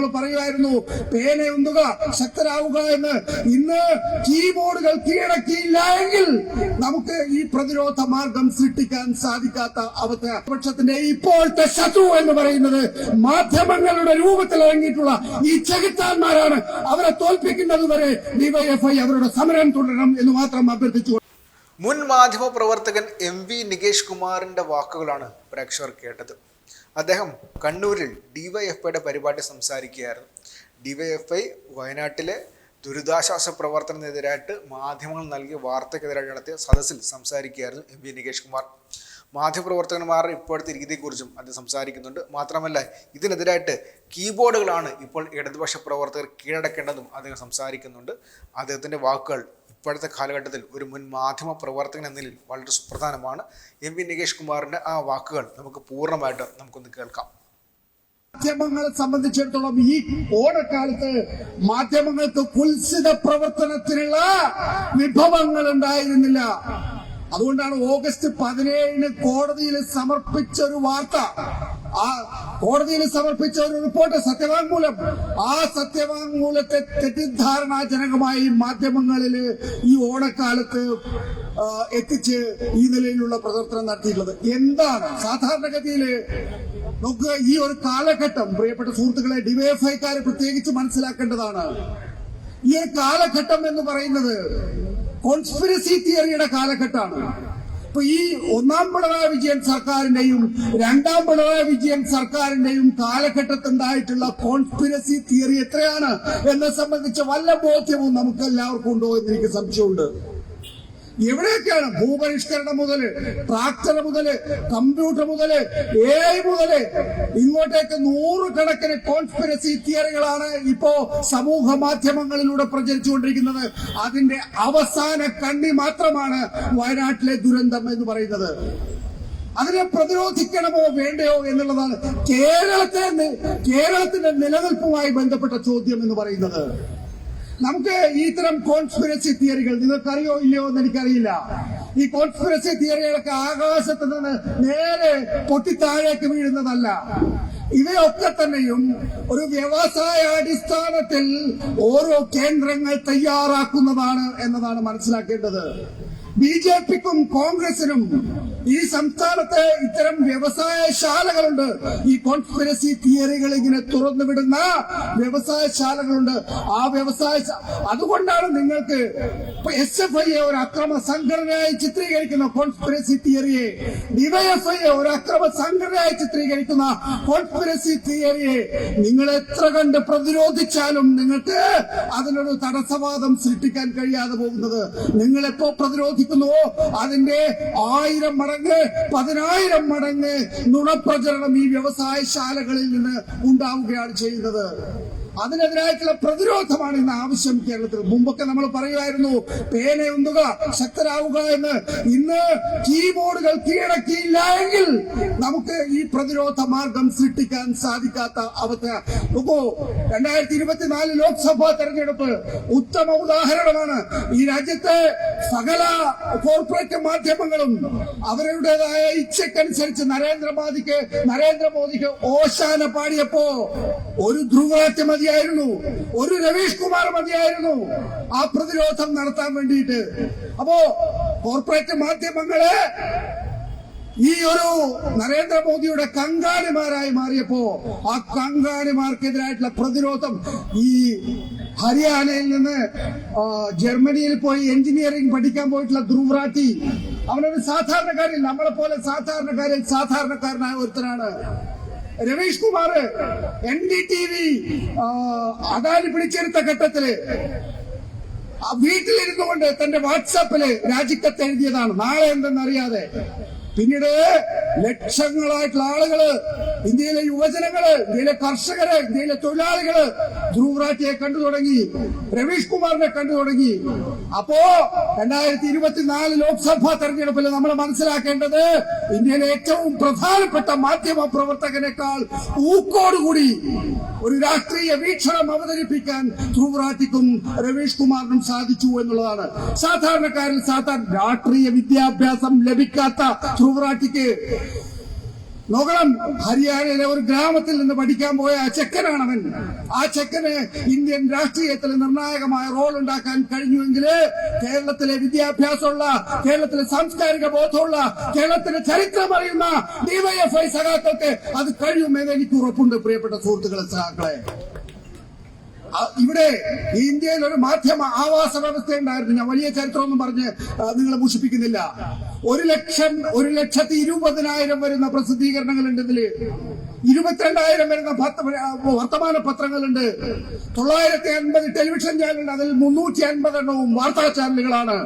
നമ്മൾ പറയുമായിരുന്നു പേന ഉന്തുക ശക്തരാവുക എന്ന്. ഇന്ന് കീബോർഡുകൾ കീഴടക്കിയില്ല എങ്കിൽ നമുക്ക് ഈ പ്രതിരോധ മാർഗം സൃഷ്ടിക്കാൻ സാധിക്കാത്ത അവസ്ഥ. പ്രതിപക്ഷത്തിന്റെ ഇപ്പോഴത്തെ ശത്രു എന്ന് പറയുന്നത് മാധ്യമങ്ങളുടെ രൂപത്തിൽ ഇറങ്ങിയിട്ടുള്ള ഈ ചെകുത്താന്മാരാണ്. അവരെ തോൽപ്പിക്കുന്നത് വരെ ഡിവൈഎഫ്ഐ അവരുടെ സമരം തുടരണം എന്ന് മാത്രം അഭ്യർത്ഥിച്ചു. മുൻ മാധ്യമ പ്രവർത്തകൻ എം വി നികേഷ് കുമാറിന്റെ വാക്കുകളാണ് പ്രേക്ഷകർ കേട്ടത്. അദ്ദേഹം കണ്ണൂരിൽ ഡിവൈഎഫ്ഐയുടെ പരിപാടി സംസാരിക്കുകയായിരുന്നു. ഡിവൈഎഫ്ഐ വയനാട്ടിലെ ദുരിതാശ്വാസ പ്രവർത്തനത്തിനെതിരായിട്ട് മാധ്യമങ്ങൾ നൽകിയ വാർത്തക്കെതിരായി നടത്തിയ സദസ്സിൽ സംസാരിക്കുകയായിരുന്നു എം വി നികേഷ് കുമാർ മാധ്യമപ്രവർത്തകന്മാരുടെ ഇപ്പോഴത്തെ രീതിയെക്കുറിച്ചും അത് സംസാരിക്കുന്നുണ്ട്. മാത്രമല്ല ഇതിനെതിരായിട്ട് കീബോർഡുകളാണ് ഇപ്പോൾ ഇടതുപക്ഷ പ്രവർത്തകർ കീഴടക്കേണ്ടതും അദ്ദേഹം സംസാരിക്കുന്നുണ്ട്. അദ്ദേഹത്തിന്റെ വാക്കുകൾ ഇപ്പോഴത്തെ കാലഘട്ടത്തിൽ ഒരു മുൻ മാധ്യമ പ്രവർത്തകൻ എന്ന നിലയിൽ വളരെ സുപ്രധാനമാണ്. എം വി നികേഷ് കുമാറിന്റെ ആ വാക്കുകൾ നമുക്ക് പൂർണമായിട്ട് നമുക്കൊന്ന് കേൾക്കാം. മാധ്യമങ്ങളെ സംബന്ധിച്ചിടത്തോളം ഈ ഓണക്കാലത്ത് മാധ്യമങ്ങൾക്ക് കുൽസിത പ്രവർത്തനത്തിനുള്ള വിഭവങ്ങൾ ഉണ്ടായിരുന്നില്ല. അതുകൊണ്ടാണ് ഓഗസ്റ്റ് പതിനേഴിന് കോടതിയിൽ സമർപ്പിച്ച ഒരു വാർത്ത. ആ കോടതിയിൽ സമർപ്പിച്ച ഒരു റിപ്പോർട്ട് സത്യവാങ്മൂലം. ആ സത്യവാങ്മൂലത്തെ തെറ്റിദ്ധാരണാജനകമായി മാധ്യമങ്ങളിൽ ഈ ഓണക്കാലത്ത് എത്തിച്ച് ഈ നിലയിലുള്ള പ്രവർത്തനം നടത്തിയിട്ടുള്ളത്. എന്താണ് സാധാരണഗതിയിൽ നോക്കുക ഈ ഒരു കാലഘട്ടം പ്രിയപ്പെട്ട സുഹൃത്തുക്കളെ ഡിവൈഎഫ്ഐക്കാരെ പ്രത്യേകിച്ച് മനസ്സിലാക്കേണ്ടതാണ്. ഈ ഒരു കാലഘട്ടം എന്ന് പറയുന്നത് കോൺസ്പിരസി തിയറിയുടെ കാലഘട്ടമാണ്. ഇപ്പൊ ഈ ഒന്നാം പിണറായി വിജയൻ സർക്കാരിന്റെയും രണ്ടാം പിണറായി വിജയൻ സർക്കാരിന്റെയും കാലഘട്ടത്തുണ്ടായിട്ടുള്ള കോൺസ്പിരസി തിയറി എത്രയാണ് എന്നെ സംബന്ധിച്ച് വല്ല ബോധ്യവും നമുക്ക് എല്ലാവർക്കും ഉണ്ടോ എന്ന് എനിക്ക് സംശയമുണ്ട്. എവിടെയൊക്കെയാണ് ഭൂപരിഷ്കരണം മുതൽ ട്രാക്ടർ മുതൽ കമ്പ്യൂട്ടർ മുതൽ എ മുതൽ ഇങ്ങോട്ടേക്ക് നൂറുകണക്കിന് കോൺസ്പിറസി തിയറികളാണ് ഇപ്പോ സമൂഹ മാധ്യമങ്ങളിലൂടെ പ്രചരിച്ചുകൊണ്ടിരിക്കുന്നത്. അതിന്റെ അവസാന കണ്ണി മാത്രമാണ് വയനാട്ടിലെ ദുരന്തം എന്ന് പറയുന്നത്. അതിനെ പ്രതിരോധിക്കണമോ വേണ്ടയോ എന്നുള്ളതാണ് കേരളത്തെ കേരളത്തിന്റെ നിലനിൽപ്പുമായി ബന്ധപ്പെട്ട ചോദ്യം എന്ന് പറയുന്നത്. നമുക്ക് ഇത്തരം കോൺസ്പിറസി തിയറികൾ നിങ്ങൾക്കറിയോ ഇല്ലയോ എന്ന് എനിക്കറിയില്ല. ഈ കോൺസ്പിറസി തിയറികളൊക്കെ ആകാശത്ത് നിന്ന് നേരെ പൊട്ടിത്താഴേക്ക് വീഴുന്നതല്ല. ഇവയൊക്കെ തന്നെയും ഒരു വ്യവസായ അടിസ്ഥാനത്തിൽ ഓരോ കേന്ദ്രങ്ങൾ തയ്യാറാക്കുന്നതാണ് എന്നതാണ് മനസ്സിലാക്കേണ്ടത്. ബി ജെ പിക്കും കോൺഗ്രസിനും ഈ സംസ്ഥാനത്തെ ഇത്തരം വ്യവസായ ശാലകളുണ്ട് ഈ കോൺസ്പിറസി തിയറികൾ ഇങ്ങനെ തുറന്നുവിടുന്ന വ്യവസായശാലകളുണ്ട്. ആ വ്യവസായ അതുകൊണ്ടാണ് നിങ്ങൾക്ക് എസ് എഫ് ഐയെ ഒരു അക്രമ സംഘടനയായി ചിത്രീകരിക്കുന്ന കോൺസ്പിറസി തിയറിയെ ഡിവൈഎഫ്ഐയെ ഒരു അക്രമ സംഘടനയായി ചിത്രീകരിക്കുന്ന കോൺസ്പിറസി തിയറിയെ നിങ്ങൾ എത്ര കണ്ട് പ്രതിരോധിച്ചാലും നിങ്ങൾക്ക് അതിനൊരു തടസ്സവാദം സൃഷ്ടിക്കാൻ കഴിയാതെ പോകുന്നത്. നിങ്ങൾ എപ്പോ പ്രതിരോധിക്കുന്നുവോ അതിന്റെ ആയിരം മടങ്ങ് പതിനായിരം മടങ്ങ് നുണപ്രചരണം ഈ വ്യവസായശാലകളിൽ നിന്ന് ഉണ്ടാവുകയാണ് ചെയ്യുന്നത്. അതിനെതിരായിട്ടുള്ള പ്രതിരോധമാണ് ഇന്ന് ആവശ്യം കേരളത്തിൽ. മുമ്പൊക്കെ നമ്മൾ പറയുമായിരുന്നു പേന ഉന്തുക ശക്തരാവുക എന്ന്. ഇന്ന് കീബോർഡുകൾ കീഴടക്കിയില്ല എങ്കിൽ നമുക്ക് ഈ പ്രതിരോധ മാർഗം സൃഷ്ടിക്കാൻ സാധിക്കാത്ത അവസ്ഥ. നോക്കൂ രണ്ടായിരത്തി ഇരുപത്തിനാല് ലോക്സഭാ തെരഞ്ഞെടുപ്പ് ഉത്തമ ഉദാഹരണമാണ്. ഈ രാജ്യത്തെ സകല കോർപ്പറേറ്റ് മാധ്യമങ്ങളും അവരുടേതായ ഇച്ഛക്കനുസരിച്ച് നരേന്ദ്രമോദിക്ക് നരേന്ദ്രമോദിക്ക് ഓശാന പാടിയപ്പോ ഒരു ധ്രുവരാറ്റ് മതിയായിരുന്നു. ഒരു രവീഷ് കുമാർ മതിയായിരുന്നു ആ പ്രതിരോധം നടത്താൻ വേണ്ടിയിട്ട്. അപ്പോ കോർപ്പറേറ്റ് മാധ്യമങ്ങൾ ഈ ഒരു നരേന്ദ്രമോദിയുടെ കങ്കാണിമാരായി മാറിയപ്പോ ആ കങ്കാണിമാർക്കെതിരായിട്ടുള്ള പ്രതിരോധം ഈ ഹരിയാനയിൽ നിന്ന് ജർമ്മനിയിൽ പോയി എഞ്ചിനീയറിംഗ് പഠിക്കാൻ പോയിട്ടുള്ള ധ്രുവറാട്ടി അവനൊരു സാധാരണക്കാരിൽ നമ്മളെ പോലെ സാധാരണക്കാരിൽ സാധാരണക്കാരനായ ഒരുത്തനാണ്. Ravish Kumar N D T V Adani പിടിച്ചെടുത്ത ഘട്ടത്തിൽ വീട്ടിലിരുന്നു കൊണ്ട് തന്റെ വാട്സാപ്പിൽ രാജിക്കത്ത് എഴുതിയതാണ്. നാളെ എന്തെന്നറിയാതെ. പിന്നീട് ലക്ഷങ്ങളായിട്ടുള്ള ആളുകൾ ഇന്ത്യയിലെ യുവജനങ്ങൾ ഇന്ത്യയിലെ കർഷകര് ഇന്ത്യയിലെ തൊഴിലാളികൾ ധ്രുവറാട്ടിയെ കണ്ടു തുടങ്ങി രവീഷ് കുമാറിനെ കണ്ടു തുടങ്ങി. അപ്പോ രണ്ടായിരത്തി ഇരുപത്തിനാല് ലോക്സഭാ തെരഞ്ഞെടുപ്പിൽ നമ്മൾ മനസ്സിലാക്കേണ്ടത് ഇന്ത്യയിലെ ഏറ്റവും പ്രധാനപ്പെട്ട മാധ്യമ പ്രവർത്തകനേക്കാൾ ഊക്കോടുകൂടി ഒരു രാഷ്ട്രീയ വീക്ഷണം അവതരിപ്പിക്കാൻ ധ്രുവറാട്ടിക്കും രവീഷ് കുമാറിനും സാധിച്ചു എന്നുള്ളതാണ്. സാധാരണക്കാരിൽ സാധാരണ രാഷ്ട്രീയ വിദ്യാഭ്യാസം ലഭിക്കാത്ത ധ്രുവറാട്ടിക്ക് നോക്കണം. ഹരിയാനയിലെ ഒരു ഗ്രാമത്തിൽ നിന്ന് പഠിക്കാൻ പോയ ആ ചെക്കനാണവൻ. ആ ചെക്കന് ഇന്ത്യൻ രാഷ്ട്രീയത്തിൽ നിർണായകമായ റോൾ ഉണ്ടാക്കാൻ കഴിഞ്ഞുവെങ്കിൽ കേരളത്തിലെ വിദ്യാഭ്യാസമുള്ള കേരളത്തിലെ സാംസ്കാരിക ബോധമുള്ള കേരളത്തിലെ ചരിത്രം അറിയുന്ന ഡിവൈഎഫ്ഐ സഖാക്കൾക്ക് അത് കഴിയുമെന്ന് എനിക്ക് ഉറപ്പുണ്ട് പ്രിയപ്പെട്ട സുഹൃത്തുക്കളെ സഖാക്കളെ. ഇവിടെ ഇന്ത്യയിൽ ഒരു മാധ്യമ ആവാസ വ്യവസ്ഥ ഉണ്ടായിരുന്നു. ഞാൻ വലിയ ചരിത്രമൊന്നും പറഞ്ഞ് നിങ്ങളെ മുഷിപ്പിക്കുന്നില്ല. ഒരു ലക്ഷം ഒരു ലക്ഷത്തി ഇരുപതിനായിരം വരുന്ന പ്രസിദ്ധീകരണങ്ങളുണ്ട് ഇതിൽ ഇരുപത്തിരണ്ടായിരം വരുന്ന വർത്തമാന പത്രങ്ങളുണ്ട്. തൊള്ളായിരത്തി അൻപത് ടെലിവിഷൻ ചാനലുണ്ട്. അതിൽ മുന്നൂറ്റി അൻപത് എണ്ണവും വാർത്താ ചാനലുകളാണ്.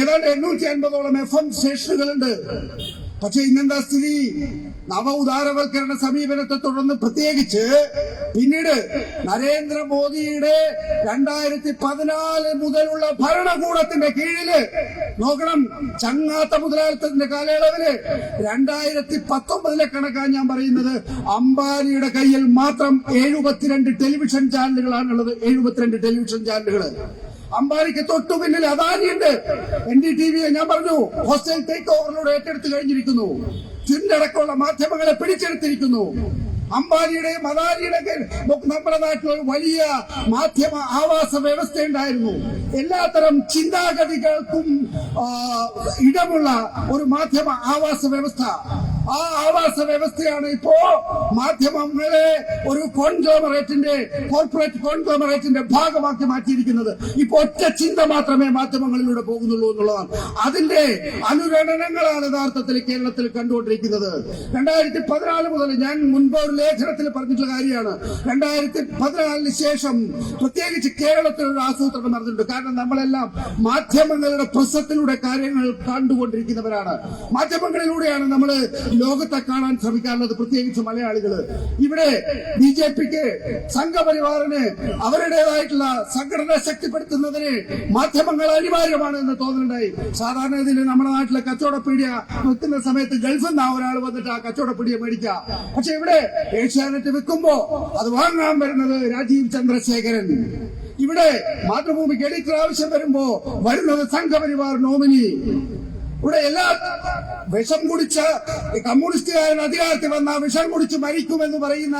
ഏതാണ്ട് എണ്ണൂറ്റി അൻപതോളം എഫ് എം സ്റ്റേഷനുകളുണ്ട്. പക്ഷെ ഇന്നെന്താ സ്ഥിതി? നവ ഉദാരവൽക്കരണ സമീപനത്തെ തുടർന്ന് പ്രത്യേകിച്ച് പിന്നീട് നരേന്ദ്രമോദിയുടെ രണ്ടായിരത്തി പതിനാല് മുതലുള്ള ഭരണകൂടത്തിന്റെ കീഴിൽ നോക്കണം ചങ്ങാത്ത മുതലാളിത്തത്തിന്റെ കാലയളവിൽ രണ്ടായിരത്തി പത്തൊമ്പതിലെ കണക്കാണ് ഞാൻ പറയുന്നത് അംബാനിയുടെ കയ്യിൽ മാത്രം എഴുപത്തിരണ്ട് ടെലിവിഷൻ ചാനലുകളാണുള്ളത് എഴുപത്തിരണ്ട് ടെലിവിഷൻ ചാനലുകൾ അംബാനിക്ക് തൊട്ടു പിന്നിൽ അദാനിയുണ്ട്. എൻ ഡി ടി വിയെ ഞാൻ പറഞ്ഞു ഹോസ്റ്റൽ ടേക്ക് ഓവറിലൂടെ ഏറ്റെടുത്ത് കഴിഞ്ഞിരിക്കുന്നു. ചുണ്ടടക്കമുള്ള മാധ്യമങ്ങളെ പിടിച്ചെടുത്തിരിക്കുന്നു. അംബാനിയുടെയും അദാനിയുടെയും നമ്മുടെ നാട്ടിൽ ഒരു വലിയ മാധ്യമ ആവാസ വ്യവസ്ഥ ഉണ്ടായിരുന്നു. എല്ലാത്തരം ചിന്താഗതികൾക്കും ഇടമുള്ള ഒരു മാധ്യമ ആവാസ വ്യവസ്ഥ. ആ ആവാസ വ്യവസ്ഥയാണ് ഇപ്പോ മാധ്യമങ്ങളെ ഒരു കോൺഗ്ലോമറേറ്റിന്റെ കോർപ്പറേറ്റ് കോൺഗ്ലോമറേറ്റിന്റെ ഭാഗമാക്കി മാറ്റിയിരിക്കുന്നത്. ഇപ്പൊ ഒറ്റ ചിന്ത മാത്രമേ മാധ്യമങ്ങളിലൂടെ പോകുന്നുള്ളൂ എന്നുള്ളതാണ്. അതിന്റെ അനുരണനങ്ങളാണ് യഥാർത്ഥത്തിൽ കേരളത്തിൽ കണ്ടുകൊണ്ടിരിക്കുന്നത്. രണ്ടായിരത്തി പതിനാല് മുതൽ ഞാൻ മുൻപ് ഒരു ലേഖനത്തിൽ പറഞ്ഞിട്ടുള്ള കാര്യമാണ്. രണ്ടായിരത്തി പതിനാലിന് ശേഷം പ്രത്യേകിച്ച് കേരളത്തിൽ ഒരു ആസൂത്രണം നടന്നിട്ടുണ്ട്. കാരണം നമ്മളെല്ലാം മാധ്യമങ്ങളുടെ പ്രസത്തിലൂടെ കാര്യങ്ങൾ കണ്ടുകൊണ്ടിരിക്കുന്നവരാണ്. മാധ്യമങ്ങളിലൂടെയാണ് നമ്മൾ ലോകത്തെ കാണാൻ ശ്രമിക്കാറുള്ളത് പ്രത്യേകിച്ച് മലയാളികൾ ഇവിടെ ബി ജെ പിക്ക് സംഘപരിവാറിന് അവരുടേതായിട്ടുള്ള സംഘടന ശക്തിപ്പെടുത്തുന്നതിന് മാധ്യമങ്ങൾ അനിവാര്യമാണ് എന്ന് തോന്നുന്നുണ്ടായി. സാധാരണ ഇതിൽ നമ്മുടെ നാട്ടിലെ കച്ചവടപ്പീടിയ വെക്കുന്ന സമയത്ത് ഗൾഫിൽ നിന്ന് ഒരാൾ വന്നിട്ട് ആ കച്ചവടപ്പീടിയ മേടിക്കുക. പക്ഷെ ഇവിടെ ഏഷ്യാനെറ്റ് വിൽക്കുമ്പോ അത് വാങ്ങാൻ വരുന്നത് രാജീവ് ചന്ദ്രശേഖരൻ. ഇവിടെ മാതൃഭൂമിക്ക് എഡിറ്റർ ആവശ്യം വരുമ്പോ വരുന്നത് സംഘപരിവാർ നോമിനി. ഇവിടെ എല്ലാ വിഷം കുടിച്ച് കമ്മ്യൂണിസ്റ്റുകാരൻ അധികാരത്തിൽ വന്ന വിഷം കുടിച്ച് മരിക്കുമെന്ന് പറയുന്ന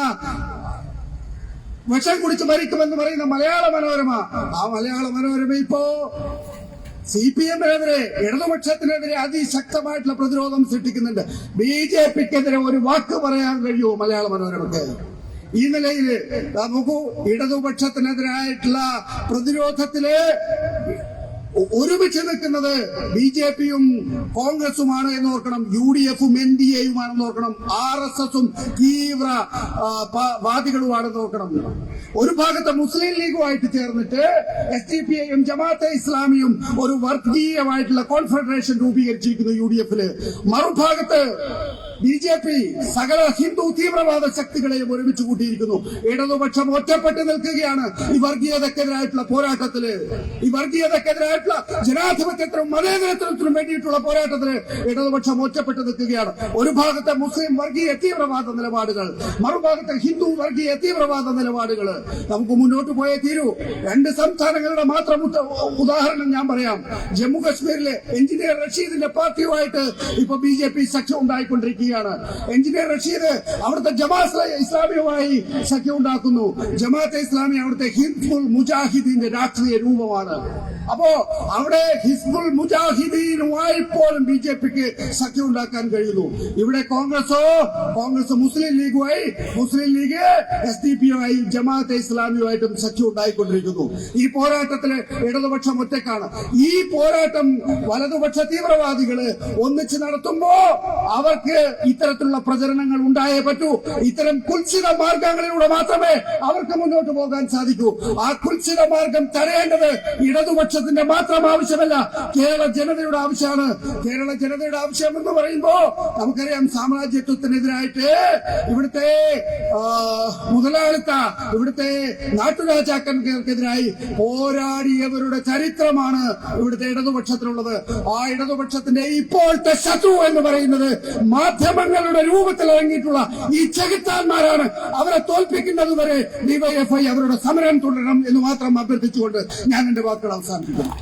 വിഷം കുടിച്ച് മരിക്കുമെന്ന് പറയുന്ന മലയാള മനോരമ. ആ മലയാള മനോരമ ഇപ്പോ സി പി എമ്മിനെതിരെ ഇടതുപക്ഷത്തിനെതിരെ അതിശക്തമായിട്ടുള്ള പ്രതിരോധം സൃഷ്ടിക്കുന്നുണ്ട്. ബി ജെ പിക്കെതിരെ ഒരു വാക്ക് പറയാൻ കഴിയുമോ മലയാള മനോരമക്ക് ഈ നിലയിൽ നമുക്ക് ഇടതുപക്ഷത്തിനെതിരായിട്ടുള്ള പ്രതിരോധത്തിൽ ഒരുമിച്ച് നിൽക്കുന്നത് ബി ജെ പിയും കോൺഗ്രസുമാണ് എന്ന് ഓർക്കണം യു ഡി എഫും എൻ ഡി എയുമാണെന്ന് ഓർക്കണം ആർ എസ് എസും തീവ്ര വാദികളുമാണെന്ന് ഓർക്കണം. ഒരു ഭാഗത്ത് മുസ്ലിം ലീഗുമായിട്ട് ചേർന്നിട്ട് എസ് ഡി പി ഐയും ജമാഅത്തെ ഇസ്ലാമിയും ഒരു വർഗീയമായിട്ടുള്ള കോൺഫെഡറേഷൻ രൂപീകരിച്ചിരിക്കുന്നു യു ഡി എഫിൽ. മറുഭാഗത്ത് ബി ജെ പി സകല ഹിന്ദു തീവ്രവാദ ശക്തികളെയും ഒരുമിച്ച് കൂട്ടിയിരിക്കുന്നു. ഇടതുപക്ഷം ഒറ്റപ്പെട്ട് നിൽക്കുകയാണ്. ഈ വർഗീയതക്കെതിരായിട്ടുള്ള പോരാട്ടത്തിൽ. ഈ വർഗീയതക്കെതിരായിട്ടുള്ള ജനാധിപത്യത്തിനും മതേതരത്തിനും വേണ്ടിയിട്ടുള്ള പോരാട്ടത്തിൽ ഇടതുപക്ഷം ഒറ്റപ്പെട്ട് നിൽക്കുകയാണ്. ഒരു ഭാഗത്തെ മുസ്ലിം വർഗീയ തീവ്രവാദ നിലപാടുകൾ മറുഭാഗത്തെ ഹിന്ദു വർഗീയ തീവ്രവാദ നിലപാടുകൾ നമുക്ക് മുന്നോട്ട് പോയേ തീരൂ. രണ്ട് സംസ്ഥാനങ്ങളുടെ മാത്രം ഉദാഹരണം ഞാൻ പറയാം. ജമ്മു കശ്മീരിലെ എഞ്ചിനീയർ റഷീദിന്റെ പാർട്ടിയുമായിട്ട് ഇപ്പൊ ബി ജെ പി സഖ്യം ഉണ്ടായിക്കൊണ്ടിരിക്കുകയാണ് എഞ്ചിനീയർ റഷീദ് അവിടുത്തെ ജമാഅത്ത് ഇസ്ലാമിയുമായി സഖ്യം ഉണ്ടാക്കുന്നു. ജമാഅത്തെ ഇസ്ലാമി അവിടുത്തെ ഹിസ്ബുൾ മുജാഹിദീന്റെ രാഷ്ട്രീയ രൂപമാണ്. അപ്പോ അവിടെ ഹിസ്ബുൾ മുജാഹിദീനുമായി പോലും ബി ജെ പിക്ക് സഖ്യം ഉണ്ടാക്കാൻ കഴിയുന്നു. ഇവിടെ കോൺഗ്രസോ കോൺഗ്രസ് മുസ്ലിം ലീഗുമായി മുസ്ലിം ലീഗ് എസ് ഡി പിയുമായി ജമാഅത്തെ ഇസ്ലാമിയുമായിട്ടും സഖ്യം ഉണ്ടായിക്കൊണ്ടിരിക്കുന്നു. ഈ പോരാട്ടത്തിലെ ഇടതുപക്ഷം ഒറ്റക്കാണ് ഈ പോരാട്ടം വലതുപക്ഷ തീവ്രവാദികൾ ഒന്നിച്ച് നടത്തുമ്പോ അവർക്ക് ഇത്തരത്തിലുള്ള പ്രചരണങ്ങൾ ഉണ്ടായേ പറ്റൂ. ഇത്തരം കുൽസിത മാർഗങ്ങളിലൂടെ മാത്രമേ അവർക്ക് മുന്നോട്ട് പോകാൻ സാധിക്കൂ. ആ കുൽസിത മാർഗം തടയേണ്ടത് ഇടതുപക്ഷത്തിന്റെ മാത്രം ആവശ്യമല്ല കേരള ജനതയുടെ ആവശ്യമാണ്. കേരള ജനതയുടെ ആവശ്യം എന്ന് പറയുമ്പോ നമുക്കറിയാം സാമ്രാജ്യത്വത്തിനെതിരായിട്ട് ഇവിടുത്തെ മുതലാളിത്ത ഇവിടുത്തെ നാട്ടുരാജാക്കന്മാർക്കെതിരായി പോരാടിയവരുടെ ചരിത്രമാണ് ഇവിടുത്തെ ഇടതുപക്ഷത്തിനുള്ളത് ആ ഇടതുപക്ഷത്തിന്റെ ഇപ്പോഴത്തെ ശത്രു എന്ന് പറയുന്നത് മാധ്യമങ്ങളുടെ രൂപത്തിൽ ഇറങ്ങിയിട്ടുള്ള ഈ ചെകുത്താന്മാരാണ് അവരെ തോൽപ്പിക്കുന്നത് വരെ ഡിവൈഎഫ്ഐ അവരുടെ സമരം തുടരണം എന്ന് മാത്രം അഭ്യർത്ഥിച്ചുകൊണ്ട് ഞാൻ എന്റെ വാക്കുകൾ അവസാനിപ്പിക്കുന്നു.